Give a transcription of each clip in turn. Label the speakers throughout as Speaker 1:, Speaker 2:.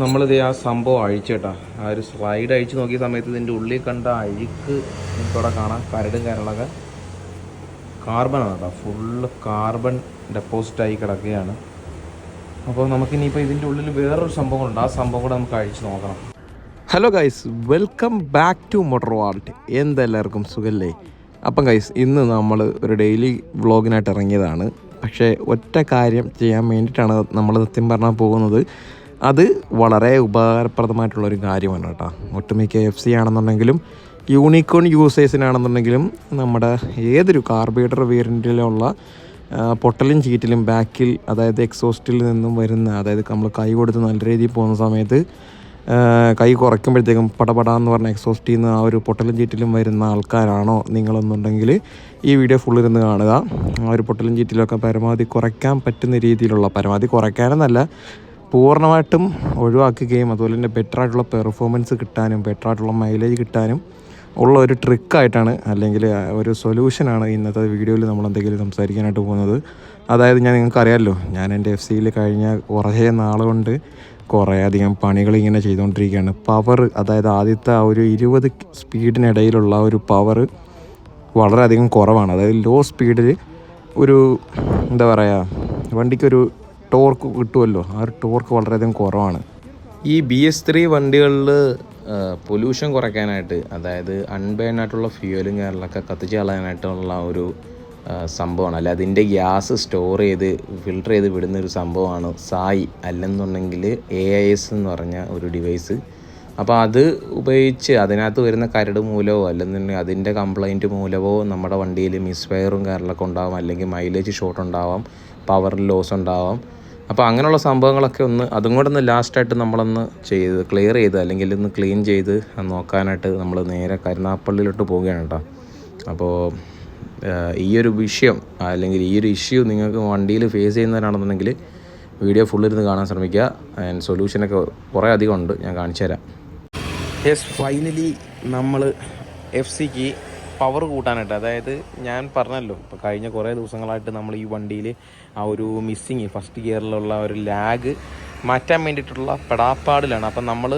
Speaker 1: നമ്മളിത് ആ സംഭവം അഴിച്ചു കേട്ടാ. ആ ഒരു സ്ലൈഡ് അഴിച്ചു നോക്കിയ സമയത്ത് ഇതിന്റെ ഉള്ളിൽ കണ്ട അഴുക്ക് നമുക്കവിടെ കാണാം. കരടും കാര്യങ്ങളൊക്കെ കാർബണാണ് കേട്ടോ. ഫുള്ള് കാർബൺ ഡെപ്പോസിറ്റായി കിടക്കുകയാണ്. അപ്പോൾ നമുക്കിനിയിപ്പോൾ ഇതിന്റെ ഉള്ളിൽ വേറൊരു സംഭവമുണ്ട് ആ സംഭവം കൂടെ നമുക്ക് അഴിച്ചു നോക്കണം. Hello guys welcome back to motor vault എന്തെല്ലാവർക്കും സുഖല്ലേ? അപ്പം ഗൈസ് ഇന്ന് നമ്മൾ ഒരു ഡെയിലി വ്ളോഗിനായിട്ട് ഇറങ്ങിയതാണ്. പക്ഷേ ഒറ്റ കാര്യം ചെയ്യാൻ വേണ്ടിയിട്ടാണ് നമ്മൾ സത്യം പറഞ്ഞാൽ പോകുന്നത്. അത് വളരെ ഉപകാരപ്രദമായിട്ടുള്ളൊരു കാര്യമാണ് കേട്ടോ. ഒട്ടുമിക്ക എഫ് സി ആണെന്നുണ്ടെങ്കിലും യൂണിക്കോൺ യൂസേഴ്സിനാണെന്നുണ്ടെങ്കിലും നമ്മുടെ ഏതൊരു കാർബേറ്റർ വേരിയന്റിലുള്ള പൊട്ടലും ചീറ്റിലും ബാക്കിൽ അതായത് എക്സോസ്റ്റിൽ നിന്നും വരുന്ന അതായത് നമ്മൾ കൈ കൊടുത്ത് നല്ല രീതിയിൽ പോകുന്ന സമയത്ത് കൈ കുറയ്ക്കുമ്പോഴത്തേക്കും പടപടാന്ന് പറഞ്ഞ എക്സോസ്റ്റിൽ നിന്ന് ആ ഒരു പൊട്ടലും ചീറ്റിലും വരുന്ന ആൾക്കാരാണോ നിങ്ങളെന്നുണ്ടെങ്കിൽ ഈ വീഡിയോ ഫുൾ ഇരുന്ന് കാണുക. ആ ഒരു പൊട്ടലും ചീറ്റിലൊക്കെ പരമാവധി കുറയ്ക്കാൻ പറ്റുന്ന രീതിയിലുള്ള പരമാവധി കുറയ്ക്കാനെന്നല്ല പൂർണമായിട്ടും ഒഴിവാക്കുകയും അതുപോലെ തന്നെ ബെറ്റർ ആയിട്ടുള്ള പെർഫോമൻസ് കിട്ടാനും ബെറ്റർ ആയിട്ടുള്ള മൈലേജ് കിട്ടാനും ഉള്ള ഒരു ട്രിക്കായിട്ടാണ് അല്ലെങ്കിൽ ഒരു സൊല്യൂഷനാണ് ഇന്നത്തെ വീഡിയോയിൽ നമ്മൾ എന്തെങ്കിലും സംസാരിക്കാനായിട്ട് പോകുന്നത്. അതായത് ഞാൻ നിങ്ങൾക്ക് അറിയാമല്ലോ ഞാൻ എന്റെ എഫ് സിയിൽ കഴിഞ്ഞ കുറേ നാളുകൊണ്ട് കുറേ അധികം പണികൾ ഇങ്ങനെ ചെയ്തുകൊണ്ടിരിക്കുകയാണ്. പവർ അതായത് ആദ്യത്തെ ആ ഒരു ഇരുപത് സ്പീഡിനിടയിലുള്ള ഒരു പവർ വളരെയധികം കുറവാണ്. അതായത് ലോ സ്പീഡിൽ ഒരു എന്താ പറയുക വണ്ടിക്കൊരു ടോർക്ക് കിട്ടുമല്ലോ ആ ഒരു ടോർക്ക് വളരെയധികം കുറവാണ്. ഈ ബി എസ് ത്രീ വണ്ടികളിൽ പൊല്യൂഷൻ കുറയ്ക്കാനായിട്ട് അതായത് അൺബേൺ ആയിട്ടുള്ള ഫ്യൂവലും കാര്യങ്ങളൊക്കെ കത്തിച്ച് കളയാനായിട്ടുള്ള ഒരു സംഭവമാണ്. അല്ല അതിന്റെ ഗ്യാസ് സ്റ്റോർ ചെയ്ത് ഫിൽട്ടർ ചെയ്ത് വിടുന്ന ഒരു സംഭവമാണ് സായി അല്ലെന്നുണ്ടെങ്കിൽ എ ഐ എസ് എന്ന് പറഞ്ഞ ഒരു ഡിവൈസ് അപ്പോൾ അത് ഉപയോഗിച്ച് അതിനകത്ത് വരുന്ന കരട് മൂലമോ അല്ലെന്നുണ്ടെങ്കിൽ അതിന്റെ കംപ്ലൈന്റ് മൂലമോ നമ്മുടെ വണ്ടിയിൽ മിസ്ഫയറും കാര്യങ്ങളൊക്കെ ഉണ്ടാവാം അല്ലെങ്കിൽ മൈലേജ് ഷോർട്ട് ഉണ്ടാവാം പവർ ലോസ് ഉണ്ടാവാം. അപ്പോൾ അങ്ങനെയുള്ള സംഭവങ്ങളൊക്കെ ഒന്ന് അതും കൂടെ ഒന്ന് ലാസ്റ്റായിട്ട് നമ്മളൊന്ന് ചെയ്ത് ക്ലിയർ ചെയ്ത് അല്ലെങ്കിൽ ഒന്ന് ക്ലീൻ ചെയ്ത് നോക്കാനായിട്ട് നമ്മൾ നേരെ കരുനാപ്പള്ളിയിലോട്ട് പോവുകയാണ് കേട്ടോ. അപ്പോൾ ഈ ഒരു വിഷയം അല്ലെങ്കിൽ ഈ ഒരു ഇഷ്യൂ നിങ്ങൾക്ക് വണ്ടിയിൽ ഫേസ് ചെയ്യുന്നവരാണെന്നുണ്ടെങ്കിൽ വീഡിയോ ഫുള്ളിരുന്ന് കാണാൻ ശ്രമിക്കുക. ആൻഡ് സൊല്യൂഷനൊക്കെ കുറേ അധികം ഉണ്ട്. ഞാൻ കാണിച്ചു തരാം. യെസ് ഫൈനലി നമ്മൾ എഫ് സിക്ക് പവർ കൂട്ടാനായിട്ട്. അതായത് ഞാൻ പറഞ്ഞല്ലോ ഇപ്പോൾ കഴിഞ്ഞ കുറേ ദിവസങ്ങളായിട്ട് നമ്മൾ ഈ വണ്ടിയിൽ ആ ഒരു മിസ്സിങ് ഫസ്റ്റ് ഗിയറിലുള്ള ഒരു ലാഗ് മാറ്റാൻ വേണ്ടിയിട്ടുള്ള പെടാപ്പാടിലാണ്. അപ്പം നമ്മൾ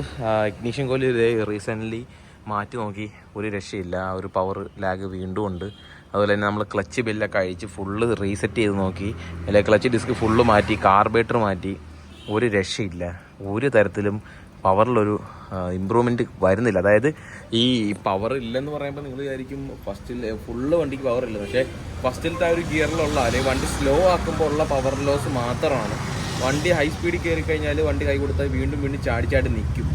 Speaker 1: ഇഗ്നീഷ്യൻ കോലി റീസെന്റ്ലി മാറ്റി നോക്കി. ഒരു രക്ഷയില്ല. ആ ഒരു പവർ ലാഗ് വീണ്ടും ഉണ്ട്. അതുപോലെ തന്നെ നമ്മൾ ക്ലച്ച് ബില്ലൊക്കെ അഴിച്ച് ഫുള്ള് റീസെറ്റ് ചെയ്ത് നോക്കി. അല്ലെങ്കിൽ ക്ലച്ച് ഡിസ്ക് ഫുള്ള് മാറ്റി കാർബേറ്റർ മാറ്റി. ഒരു രക്ഷയില്ല. ഒരു തരത്തിലും പവറിലൊരു ഇമ്പ്രൂവ്മെന്റ് വരുന്നില്ല. അതായത് ഈ പവർ ഇല്ലെന്ന് പറയുമ്പോൾ നിങ്ങൾ വിചാരിക്കും ഫസ്റ്റിൽ ഫുള്ള് വണ്ടിക്ക് പവർ ഇല്ല. പക്ഷേ ഫസ്റ്റിലത്തെ ആ ഒരു ഗിയറിലുള്ള അല്ലെങ്കിൽ വണ്ടി സ്ലോ ആക്കുമ്പോൾ ഉള്ള പവർ ലോസ് മാത്രമാണ്. വണ്ടി ഹൈ സ്പീഡിൽ കയറി കഴിഞ്ഞാൽ വണ്ടി കൈ കൊടുത്താൽ വീണ്ടും വീണ്ടും ചാടി ചാടി നിൽക്കും.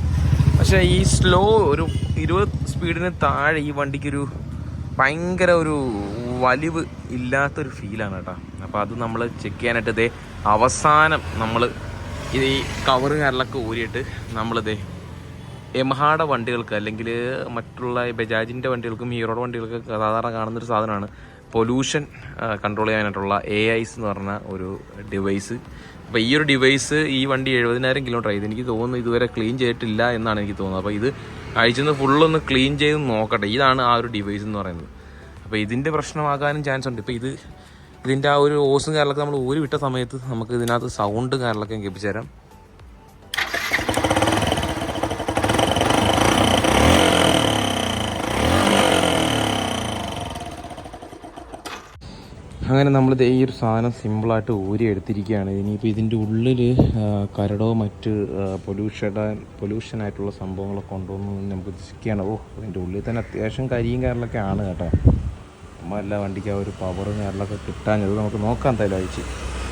Speaker 1: പക്ഷേ ഈ സ്ലോ ഒരു ഇരുപത് സ്പീഡിന് താഴെ ഈ വണ്ടിക്കൊരു ഭയങ്കര ഒരു വലിവ് ഇല്ലാത്തൊരു ഫീലാണ് കേട്ടോ. അപ്പോൾ അത് നമ്മൾ ചെക്ക് ചെയ്യാനായിട്ട് ഇതേ അവസാനം നമ്മൾ ഇത് ഈ കവറ് കാര്യങ്ങളൊക്കെ ഊരിയിട്ട് നമ്മളിതേ യമഹാടെ വണ്ടികൾക്ക് അല്ലെങ്കിൽ മറ്റുള്ള ബജാജിന്റെ വണ്ടികൾക്കും ഹീറോയുടെ വണ്ടികൾക്കും സാധാരണ കാണുന്നൊരു സാധനമാണ് പൊല്യൂഷൻ കൺട്രോൾ ചെയ്യാനായിട്ടുള്ള എ ഐസ് എന്ന് പറഞ്ഞ ഒരു ഡിവൈസ് അപ്പോൾ ഈ ഒരു ഡിവൈസ് ഈ വണ്ടി എഴുപതിനായിരം കിലോമീറ്റർ ആയി. എനിക്ക് തോന്നുന്നു ഇതുവരെ ക്ലീൻ ചെയ്തിട്ടില്ല എന്നാണ് എനിക്ക് തോന്നുന്നത്. അപ്പോൾ ഇത് അഴിച്ചെന്ന് ഫുള്ളൊന്ന് ക്ലീൻ ചെയ്ത് നോക്കട്ടെ. ഇതാണ് ആ ഒരു ഡിവൈസ് എന്ന് പറയുന്നത്. അപ്പോൾ ഇതിന്റെ പ്രശ്നമാകാനും ചാൻസ് ഉണ്ട്. ഇപ്പോൾ ഇത് ഇതിന്റെ ആ ഒരു ഓസും കാര്യങ്ങളൊക്കെ നമ്മൾ ഊരി വിട്ട സമയത്ത് നമുക്ക് ഇതിനകത്ത് സൗണ്ട് കാര്യങ്ങളൊക്കെ കേൾപ്പിച്ചു തരാം അങ്ങനെ നമ്മൾ ഈ ഒരു സാധനം സിമ്പിളായിട്ട് ഊരി എടുത്തിരിക്കുകയാണ് ഇനിയിപ്പോൾ ഇതിന്റെ ഉള്ളിൽ കരടോ മറ്റ് പൊല്യൂഷൻ പൊല്യൂഷനായിട്ടുള്ള സംഭവങ്ങളൊക്കെ ഉണ്ടോ എന്ന് നമുക്ക് ചിക്കുകയാണ് ഓ ഇതിന്റെ ഉള്ളിൽ തന്നെ അത്യാവശ്യം കരിയും കാര്യങ്ങളൊക്കെ ആണ് കേട്ടോ. എല്ലാ വണ്ടിക്ക് ആ ഒരു പവറും കാര്യങ്ങളൊക്കെ കിട്ടാഞ്ഞത് നമുക്ക് നോക്കാം എന്തായാലും അയച്ച്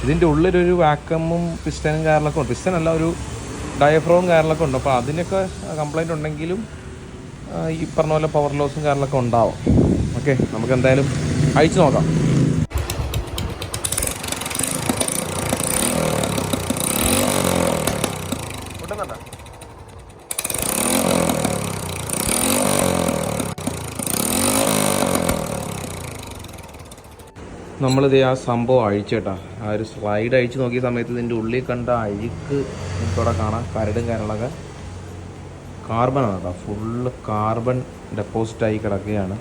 Speaker 1: ഇതിന്റെ ഉള്ളിലൊരു വാക്കമും പിസ്റ്റനും കാര്യങ്ങളൊക്കെ ഉണ്ട്. പിസ്റ്റൻ അല്ല ഒരു ഡയഫ്രോവും കാര്യങ്ങളൊക്കെ ഉണ്ട്. അപ്പോൾ അതിനൊക്കെ കംപ്ലൈന്റ് ഉണ്ടെങ്കിലും ഈ പറഞ്ഞ പോലെ പവർ ലോസും കാര്യങ്ങളൊക്കെ ഉണ്ടാവും. ഓക്കെ നമുക്ക് എന്തായാലും അയച്ചു നോക്കാം. നമ്മളിത് ആ സംഭവം അഴിച്ചേട്ടാ ആ ഒരു സ്ലൈഡ് അഴിച്ചു നോക്കിയ സമയത്ത് ഇതിന്റെ ഉള്ളിൽ കണ്ട അഴുക്ക് നമുക്കവിടെ കാണാം കരടും കാര്യങ്ങളൊക്കെ. കാർബണാണ് കേട്ടോ. ഫുള്ള് കാർബൺ ഡെപ്പോസിറ്റായി കിടക്കുകയാണ്.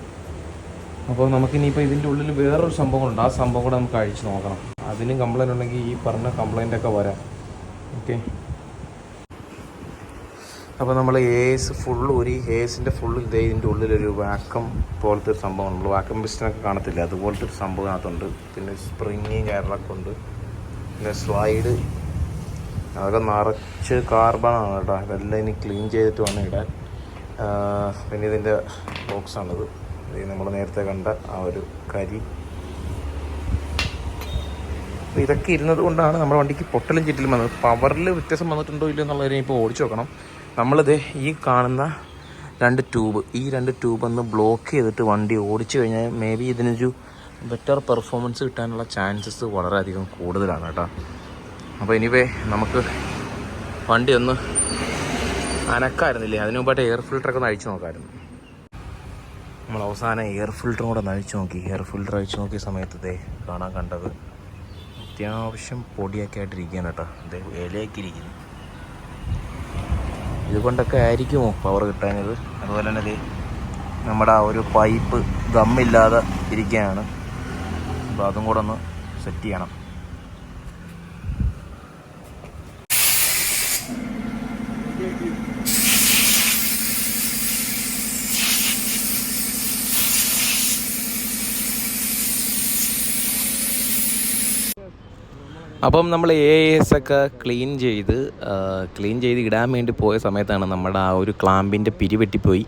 Speaker 1: അപ്പോൾ നമുക്കിനിയിപ്പോൾ ഇതിന്റെ ഉള്ളിൽ വേറൊരു സംഭവങ്ങളുണ്ട്. ആ സംഭവം കൂടെ നമുക്ക് അഴിച്ചു നോക്കണം. അതിനും കംപ്ലയിന്റ് ഉണ്ടെങ്കിൽ ഈ പറഞ്ഞ കംപ്ലയിന്റ് ഒക്കെ വരാം. ഓക്കെ അപ്പോൾ നമ്മൾ ഏസ് ഫുൾ ഒരു ഏസിന്റെ ഫുൾ ഇതേ ഇതിന്റെ ഉള്ളിലൊരു വാക്കം പോലത്തെ ഒരു സംഭവം നമ്മൾ വാക്കം പിസ്റ്റനൊക്കെ കാണത്തില്ല? അതുപോലത്തെ ഒരു സംഭവം അതിനകത്തുണ്ട് പിന്നെ സ്പ്രിങ് കയറൊക്കെ ഉണ്ട്. പിന്നെ സ്ലൈഡ് അതൊക്കെ നിറച്ച് കാർബണാണ് കേട്ടോ. ഇതെല്ലാം ഇനി ക്ലീൻ ചെയ്തിട്ട് വേണം ഇടാൻ. പിന്നെ ഇതിന്റെ ബോക്സാണിത് നമ്മൾ നേരത്തെ കണ്ട ആ ഒരു കരി. അപ്പോൾ ഇതൊക്കെ ഇരുന്നത് കൊണ്ടാണ് നമ്മുടെ വണ്ടിക്ക് പൊട്ടലും ചുറ്റിലും വന്നത്. പവറിൽ വ്യത്യാസം വന്നിട്ടുണ്ടോ ഇല്ലയോ എന്നുള്ളതിനെ ഇപ്പോൾ ഓടിച്ചു നോക്കണം. നമ്മളിത് ഈ കാണുന്ന രണ്ട് ട്യൂബ് ഈ രണ്ട് ട്യൂബ് ഒന്ന് ബ്ലോക്ക് ചെയ്തിട്ട് വണ്ടി ഓടിച്ചു കഴിഞ്ഞാൽ മേ ബി ഇതിനൊരു ബെറ്റർ പെർഫോമൻസ് കിട്ടാനുള്ള ചാൻസസ് വളരെയധികം കൂടുതലാണ് കേട്ടോ. അപ്പോൾ ഇനിവേ നമുക്ക് വണ്ടി ഒന്ന് അനക്കായിരുന്നില്ലേ? അതിനു മുമ്പായിട്ട് എയർ ഫിൽറ്ററൊക്കെ ഒന്ന് അഴിച്ചു നോക്കാമായിരുന്നു നമ്മൾ അവസാനം എയർ ഫിൽറ്ററും കൂടെ ഒന്ന് അഴിച്ചു നോക്കി. എയർ ഫിൽറ്റർ അഴിച്ചു നോക്കിയ സമയത്ത് ഇതേ കാണാൻ കണ്ടത് അത്യാവശ്യം പൊടിയൊക്കെ ആയിട്ടിരിക്കുകയാണ് കേട്ടോ. ഇത് ഇലയൊക്കെ ഇരിക്കുന്നു. ഇതുകൊണ്ടൊക്കെ ആയിരിക്കുമോ പവർ കിട്ടാനത് അതുപോലെ തന്നെ നമ്മുടെ ആ ഒരു പൈപ്പ് ഗമ്മില്ലാതെ ഇരിക്കുകയാണ്. അപ്പോൾ അതും കൂടെ ഒന്ന് സെറ്റ് ചെയ്യണം. അപ്പം നമ്മൾ എ എസ് ഒക്കെ ക്ലീൻ ചെയ്ത് ക്ലീൻ ചെയ്ത് ഇടാൻ വേണ്ടി പോയ സമയത്താണ് നമ്മുടെ ആ ഒരു ക്ലാമ്പിന്റെ പിരി വെട്ടിപ്പോയി.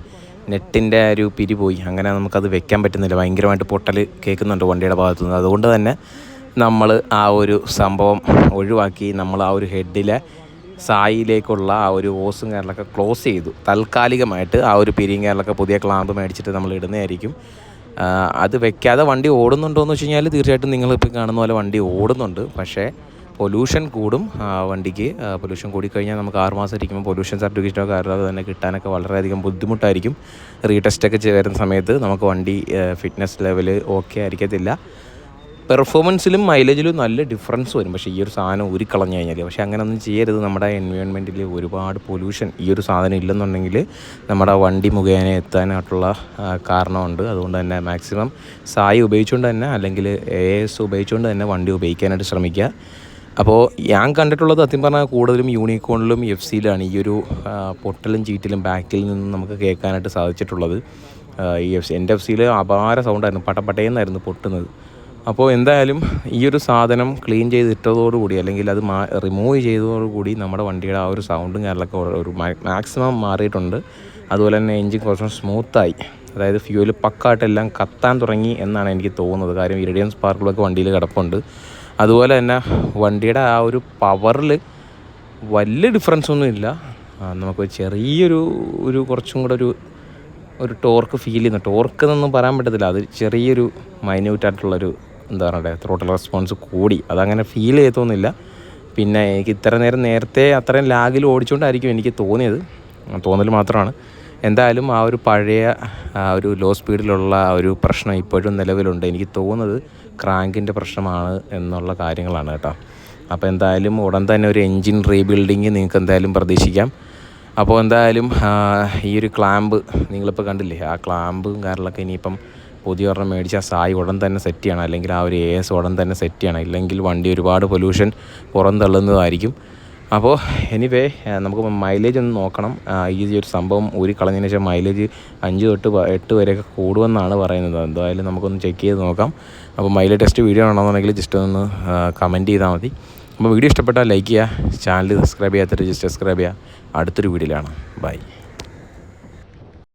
Speaker 1: നെറ്റിന്റെ ഒരു പിരി പോയി. അങ്ങനെ നമുക്കത് വെക്കാൻ പറ്റുന്നില്ല. ഭയങ്കരമായിട്ട് പൊട്ടൽ കേൾക്കുന്നുണ്ട് വണ്ടിയുടെ ഭാഗത്തു നിന്ന് അതുകൊണ്ട് തന്നെ നമ്മൾ ആ ഒരു സംഭവം ഒഴിവാക്കി നമ്മൾ ആ ഒരു ഹെഡിലെ സായിലേക്കുള്ള ആ ഒരു ഓസും കാര്യങ്ങളൊക്കെ ക്ലോസ് ചെയ്തു. താൽക്കാലികമായിട്ട് ആ ഒരു പിരിയും കാര്യങ്ങളൊക്കെ പുതിയ ക്ലാമ്പ് മേടിച്ചിട്ട് നമ്മൾ ഇടുന്നതായിരിക്കും. അത് വെക്കാതെ വണ്ടി ഓടുന്നുണ്ടോ എന്ന് വെച്ച് കഴിഞ്ഞാൽ തീർച്ചയായിട്ടും നിങ്ങളിപ്പോൾ കാണുന്ന പോലെ വണ്ടി ഓടുന്നുണ്ട്. പക്ഷേ പൊല്യൂഷൻ കൂടും വണ്ടിക്ക്. പൊല്യൂഷൻ കൂടിക്കഴിഞ്ഞാൽ നമുക്ക് ആറുമാസം ഇരിക്കുമ്പോൾ പൊല്യൂഷൻ സർട്ടിഫിക്കറ്റോ കാര്യങ്ങളോ തന്നെ കിട്ടാനൊക്കെ വളരെയധികം ബുദ്ധിമുട്ടായിരിക്കും. റീടെസ്റ്റൊക്കെ വരുന്ന സമയത്ത് നമുക്ക് വണ്ടി ഫിറ്റ്നസ് ലെവൽ ഓക്കെ ആയിരിക്കത്തില്ല. പെർഫോമൻസിലും മൈലേജിലും നല്ല ഡിഫറൻസ് വരും. പക്ഷേ ഈ ഒരു സാധനം ഉരുക്കളഞ്ഞു കഴിഞ്ഞാൽ പക്ഷേ അങ്ങനെ ഒന്നും ചെയ്യരുത്. നമ്മുടെ എൻവയോൺമെന്റിൽ ഒരുപാട് പൊല്യൂഷൻ ഈ ഒരു സാധനം ഇല്ലെന്നുണ്ടെങ്കിൽ നമ്മുടെ വണ്ടി മുഖേന എത്താനായിട്ടുള്ള കാരണമുണ്ട്. അതുകൊണ്ട് തന്നെ മാക്സിമം സായി ഉപയോഗിച്ചുകൊണ്ട് തന്നെ അല്ലെങ്കിൽ എ എസ് ഉപയോഗിച്ചുകൊണ്ട് തന്നെ വണ്ടി ഉപയോഗിക്കാനായിട്ട് ശ്രമിക്കുക. അപ്പോൾ ഞാൻ കണ്ടിട്ടുള്ളത് സത്യം പറഞ്ഞാൽ കൂടുതലും യൂണിക്കോണിലും എഫ് സിയിലാണ് ഈ ഒരു പൊട്ടലും ചീറ്റിലും ബാക്കിൽ നിന്നും നമുക്ക് കേൾക്കാനായിട്ട് സാധിച്ചിട്ടുള്ളത്. ഈ എഫ് സി എന്റെ എഫ് സിയിൽ അപാര സൗണ്ടായിരുന്നു പട്ടപ്പട്ടയെന്നായിരുന്നു പൊട്ടുന്നത്. അപ്പോൾ എന്തായാലും ഈ ഒരു സാധനം ക്ലീൻ ചെയ്തിട്ടതോടുകൂടി അല്ലെങ്കിൽ അത് മാ റിമൂവ് ചെയ്തതോടുകൂടി നമ്മുടെ വണ്ടിയുടെ ആ ഒരു സൗണ്ടും കാര്യങ്ങളൊക്കെ ഒരു- മാക്സിമം മാറിയിട്ടുണ്ട്. അതുപോലെ തന്നെ എൻജിൻ കുറച്ചും സ്മൂത്തായി അതായത് ഫ്യൂൽ പക്കായിട്ടെല്ലാം കത്താൻ തുടങ്ങി എന്നാണ് എനിക്ക് തോന്നുന്നത്. കാര്യം ഇറിഡിയൻ സ്പാർക്കിളൊക്കെ വണ്ടിയിൽ കിടപ്പുണ്ട്. അതുപോലെ തന്നെ വണ്ടിയുടെ ആ ഒരു പവറിൽ വലിയ ഡിഫറൻസ് ഒന്നും ഇല്ല. നമുക്ക് ചെറിയൊരു ഒരു കുറച്ചും കൂടെ ഒരു ഒരു ടോർക്ക് ഫീൽ ചെയ്യുന്നു. ടോർക്ക് എന്നൊന്നും പറയാൻ പറ്റത്തില്ല. അത് ചെറിയൊരു മൈന്യൂട്ടായിട്ടുള്ളൊരു എന്താ പറയുക ത്രോട്ടൽ റെസ്പോൺസ് കൂടി. അതങ്ങനെ ഫീൽ ചെയ്തൊന്നുമില്ല പിന്നെ എനിക്ക് ഇത്ര നേരം നേരത്തെ അത്രയും ലാഗിൽ ഓടിച്ചുകൊണ്ടായിരിക്കും എനിക്ക് തോന്നിയത്. തോന്നൽ മാത്രമാണ്. എന്തായാലും ആ ഒരു പഴയ ആ ഒരു ലോ സ്പീഡിലുള്ള ആ ഒരു പ്രശ്നം ഇപ്പോഴും നിലവിലുണ്ട്. എനിക്ക് തോന്നുന്നത് ക്രാങ്കിന്റെ പ്രശ്നമാണ് എന്നുള്ള കാര്യങ്ങളാണ് കേട്ടോ. അപ്പോൾ എന്തായാലും ഉടൻ തന്നെ ഒരു എൻജിൻ റീബിൽഡിങ് നിങ്ങൾക്ക് എന്തായാലും പ്രതീക്ഷിക്കാം. അപ്പോൾ എന്തായാലും ഈ ഒരു ക്ലാമ്പ് നിങ്ങളിപ്പോൾ കണ്ടില്ലേ ആ ക്ലാമ്പും കാരണമൊക്കെ ഇനിയിപ്പം പുതിയ ഒരെണ്ണം ആ സായി ഉടൻ തന്നെ സെറ്റ് ചെയ്യണം. അല്ലെങ്കിൽ ആ ഒരു എ എസ് ഉടൻ തന്നെ സെറ്റ് ചെയ്യണം. ഇല്ലെങ്കിൽ വണ്ടി ഒരുപാട് പൊല്യൂഷൻ പുറന്തള്ളുന്നതായിരിക്കും അപ്പോൾ എനിവേ നമുക്ക് മൈലേജ് ഒന്ന് നോക്കണം. ഈ ഒരു സംഭവം ഒരു കളഞ്ഞതിന് ശേഷം മൈലേജ് അഞ്ച് തൊട്ട് എട്ട് വരെയൊക്കെ കൂടുമെന്നാണ് പറയുന്നത്. എന്തായാലും നമുക്കൊന്ന് ചെക്ക് ചെയ്ത് നോക്കാം. അപ്പോൾ മൈലേജ് ടെസ്റ്റ് വീഡിയോ ആണെന്നുണ്ടെങ്കിൽ ജസ്റ്റ് ഒന്ന് കമന്റ് ചെയ്താൽ മതി. അപ്പോൾ വീഡിയോ ഇഷ്ടപ്പെട്ടാൽ ലൈക്ക് ചെയ്യുക. ചാനൽ സബ്സ്ക്രൈബ് ചെയ്യാത്തൊരു ജസ്റ്റ് സബ്സ്ക്രൈബ് ചെയ്യുക. അടുത്തൊരു വീഡിയോയിലാണ് ബൈ